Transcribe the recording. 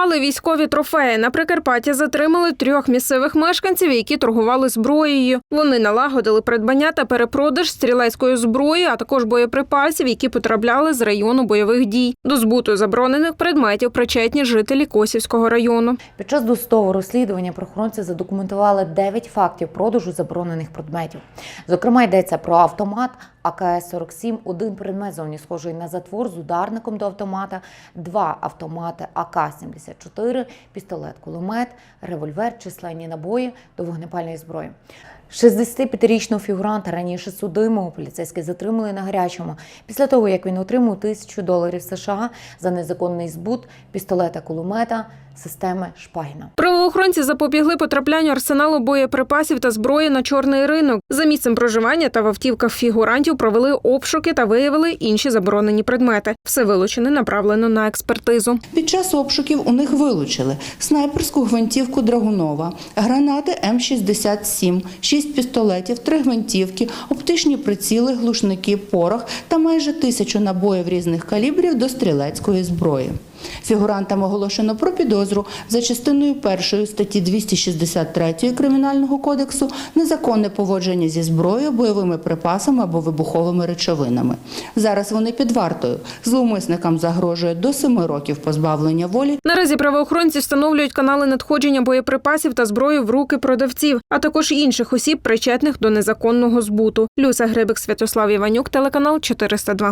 конфіскували військові трофеї. На Прикарпатті затримали трьох місцевих мешканців, які торгували зброєю. Вони налагодили придбання та перепродаж стрілецької зброї, а також боєприпасів, які потрапляли з району бойових дій. До збуту заборонених предметів причетні жителі Косівського району. Під час досудового розслідування правоохоронці задокументували 9 фактів продажу заборонених предметів. Зокрема, йдеться про автомат АКС-47, один предмет зовні схожий на затвор з ударником до автомата, два автомати АК-74, пістолет-кулемет, револьвер, численні набої до вогнепальної зброї. 65-річного фігуранта раніше судимого поліцейські затримали на гарячому після того, як він отримав тисячу доларів США за незаконний збут пістолета кулемета системи Шпагіна. Правоохоронці запобігли потраплянню арсеналу боєприпасів та зброї на чорний ринок. За місцем проживання та в автівках фігурантів провели обшуки та виявили інші заборонені предмети. Все вилучене направлено на експертизу. Під час обшуків у них вилучили снайперську гвинтівку Драгунова, гранати М67, 6 пістолетів, 3 гвинтівки, оптичні приціли, глушники, порох та майже тисячу набоїв різних калібрів до стрілецької зброї. Фігурантам оголошено про підозру за частиною першої статті 263 Кримінального кодексу незаконне поводження зі зброєю, бойовими припасами або вибуховими речовинами. Зараз вони під вартою. Зловмисникам загрожує до 7 років позбавлення волі Наразі правоохоронці встановлюють канали надходження боєприпасів та зброї в руки продавців, а також інших осіб, причетних до незаконного збуту. Люся Грибик, Святослав Іванюк, телеканал 402.